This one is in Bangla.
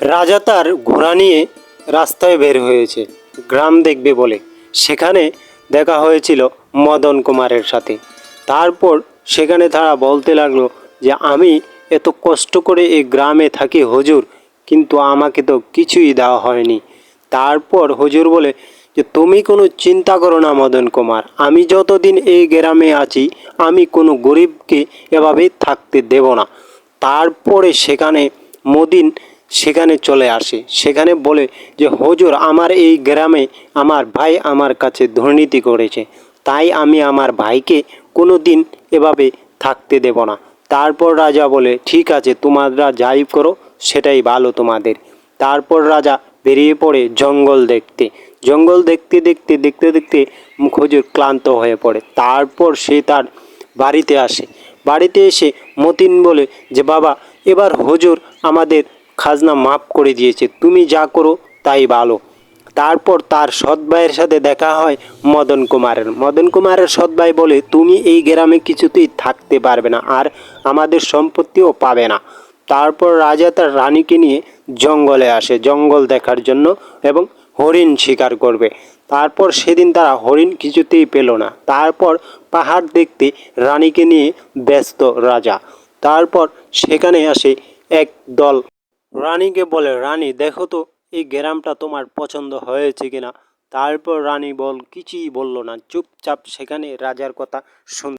রাজা তার ঘোড়া নিয়ে রাস্তায় বের হয়েছে, গ্রাম দেখবে বলে। সেখানে দেখা হয়েছিল মদন কুমারের সাথে। তারপর সেখানে তারা বলতে লাগল যে, আমি এত কষ্ট করে এই গ্রামে থাকি হজুর, কিন্তু আমাকে তো কিছুই দেওয়া হয়নি। তারপর হজুর বলে, যে তুমি কোনো চিন্তা করো না মদন কুমার, আমি যতদিন এই গ্রামে আছি, আমি কোনো গরিবকে এভাবে থাকতে দেব না। তারপরে সেখানে মদিন সেখানে চলে আসে। সেখানে বলে যে, হুজুর, আমার এই গ্রামে আমার ভাই আমার কাছে দুর্নীতি করেছে। তাই আমি আমার ভাইকে কোনো দিন এভাবে থাকতে দেব না। তারপর রাজা বলে, ঠিক আছে, তোমরা যাই করো, সেটাই ভালো তোমাদের। তারপর রাজা বেরিয়ে পড়ে জঙ্গল দেখতে। জঙ্গল দেখতে দেখতে দেখতে দেখতে হুজুর ক্লান্ত হয়ে পড়ে। তারপর সে তার বাড়িতে আসে। বাড়িতে এসে মতিন বলে যে, বাবা, এবার হুজুর আমাদের খাজনা মাফ করে দিয়েছে, তুমি যা করো তাই ভালো। তারপর তার সৎ ভাইয়ের সাথে দেখা হয় মদন কুমারের। মদন কুমারের সৎ ভাই বলে, তুমি এই গ্রামে কিছুতেই থাকতে পারবে না আর আমাদের সম্পত্তিও পাবে না। তারপর রাজা তার রানীকে নিয়ে জঙ্গলে আসে, জঙ্গল দেখার জন্য এবং হরিণ শিকার করবে। তারপর সেদিন তারা হরিণ কিছুতেই পেল না। তারপর পাহাড় দেখতে রানীকে নিয়ে ব্যস্ত রাজা। তারপর সেখানে আসে এক দল রানীকে বলে, রানী, দেখো তো, এই গ্রামটা তোমার পছন্দ হয়েছে কিনা? তারপর রানী বল, কিছুই বলল না, চুপচাপ সেখানে রাজার কথা শুন